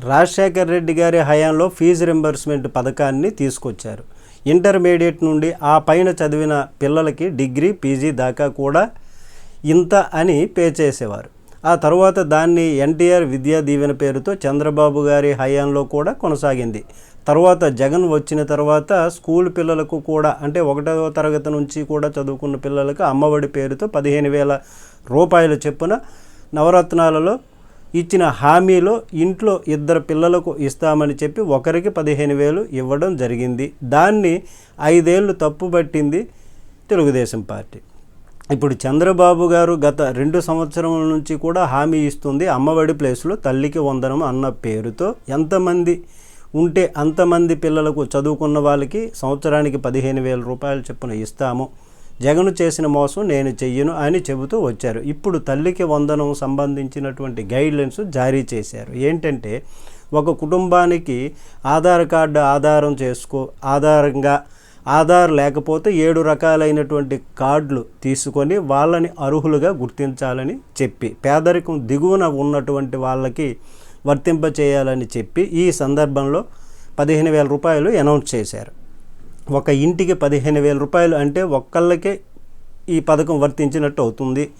రాజశేఖర్ రెడ్డి గారి హయాంలో fee reimbursement పథకాన్ని తీసుకొచ్చారు. ఇంటర్మీడియట్ నుండి ఆ పైన చదివిన పిల్లలకి డిగ్రీ పీజీ దాకా కూడా ఇంత అని పే చేసేవారు. ఆ తర్వాత దాన్ని ఎన్టీఆర్ విద్యా దీవెన పేరుతో చంద్రబాబు గారి హయాంలో కూడా కొనసాగింది. తర్వాత జగన్ వచ్చిన తర్వాత స్కూల్ పిల్లలకు కూడా అంటే ఒకటవ తరగతి నుంచి కూడా చదువుకున్న పిల్లలకు అమ్మఒడి పేరుతో పదిహేను వేల రూపాయల చొప్పున నవరత్నాలలో ఇచ్చిన హామీలో ఇంట్లో ఇద్దరు పిల్లలకు ఇస్తామని చెప్పి ఒకరికి పదిహేను వేలు ఇవ్వడం జరిగింది. దాన్ని ఐదేళ్ళు తప్పుబట్టింది తెలుగుదేశం పార్టీ. ఇప్పుడు చంద్రబాబు గారు గత రెండు సంవత్సరముల నుంచి కూడా హామీ ఇస్తుంది అమ్మఒడి ప్లేస్లో తల్లికి వందనం అన్న పేరుతో. ఎంతమంది ఉంటే అంతమంది పిల్లలకు చదువుకున్న వాళ్ళకి సంవత్సరానికి పదిహేను వేల రూపాయలు చొప్పున ఇస్తాము. జగను చేసిన మోసం నేను చెయ్యను అని చెబుతూ వచ్చారు. ఇప్పుడు తల్లికి వందనం సంబంధించినటువంటి గైడ్లైన్స్ జారీ చేశారు. ఏంటంటే ఒక కుటుంబానికి ఆధార్ కార్డు ఆధారం చేసుకో ఆధారంగా ఆధార్ లేకపోతే ఏడు రకాలైనటువంటి కార్డులు తీసుకొని వాళ్ళని అర్హులుగా గుర్తించాలని చెప్పి పేదరికం దిగువన ఉన్నటువంటి వాళ్ళకి వర్తింప చేయాలని చెప్పి ఈ సందర్భంలో పదిహేను వేల రూపాయలు అనౌన్స్ చేశారు. ఒక ఇంటికి పదిహేను వేల రూపాయలు అంటే ఒక్కళ్ళకే ఈ పథకం వర్తించినట్టు అవుతుంది.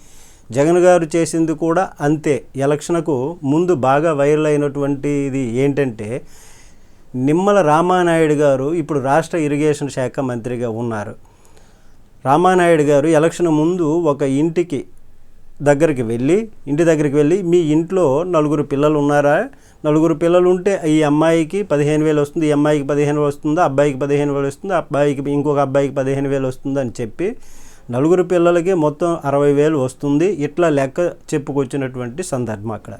జగన్ గారు చేసింది కూడా అంతే. ఎలక్షన్కు ముందు బాగా వైరల్ అయినటువంటిది ఏంటంటే నిమ్మల రామానాయుడు గారు ఇప్పుడు రాష్ట్ర ఇరిగేషన్ శాఖ మంత్రిగా ఉన్నారు. రామానాయుడు గారు ఎలక్షన్ ముందు ఒక ఇంటికి దగ్గరికి వెళ్ళి ఇంటి దగ్గరికి వెళ్ళి మీ ఇంట్లో నలుగురు పిల్లలు ఉన్నారా? నలుగురు పిల్లలు ఉంటే ఈ అమ్మాయికి పదిహేను వేలు వస్తుంది ఈ అమ్మాయికి పదిహేను వేలు వస్తుందా అబ్బాయికి పదిహేను వేలు వస్తుంది అబ్బాయికి ఇంకొక అబ్బాయికి పదిహేను వేలు వస్తుంది అని చెప్పి నలుగురు పిల్లలకి మొత్తం అరవై వేలు వస్తుంది. ఇట్లా లెక్క చెప్పుకొచ్చినటువంటి సందర్భం అక్కడ.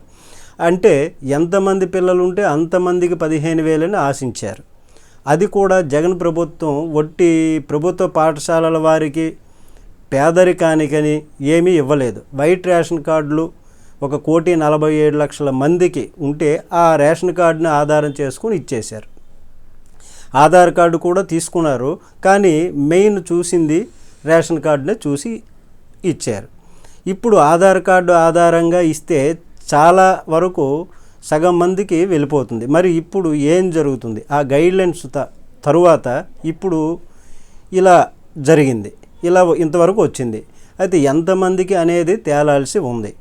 అంటే ఎంతమంది పిల్లలు ఉంటే అంతమందికి పదిహేను వేలని ఆశించారు. అది కూడా జగన్ ప్రభుత్వం ఒట్టి ప్రభుత్వ పాఠశాలల వారికి పేదరికానికని ఏమీ ఇవ్వలేదు. వైట్ రేషన్ కార్డులు ఒక కోటి నలభై ఏడు లక్షల మందికి ఉంటే ఆ రేషన్ కార్డుని ఆధారం చేసుకుని ఇచ్చేశారు. ఆధార్ కార్డు కూడా తీసుకున్నారు. కానీ మెయిన్ చూసింది రేషన్ కార్డునే చూసి ఇచ్చారు. ఇప్పుడు ఆధార్ కార్డు ఆధారంగా ఇస్తే చాలా వరకు సగం మందికి వెళ్ళిపోతుంది. మరి ఇప్పుడు ఏం జరుగుతుంది? ఆ గైడ్లైన్స్ త తరువాత ఇప్పుడు ఇలా జరిగింది. ఇలా ఇంతవరకు వచ్చింది. అయితే ఎంతమందికి అనేది తేలాల్సి ఉంది.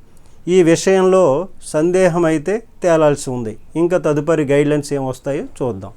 ఈ విషయంలో సందేహం అయితే తేలాల్సి ఉంది. ఇంకా తదుపరి గైడ్లైన్స్ ఏం వస్తాయో చూద్దాం.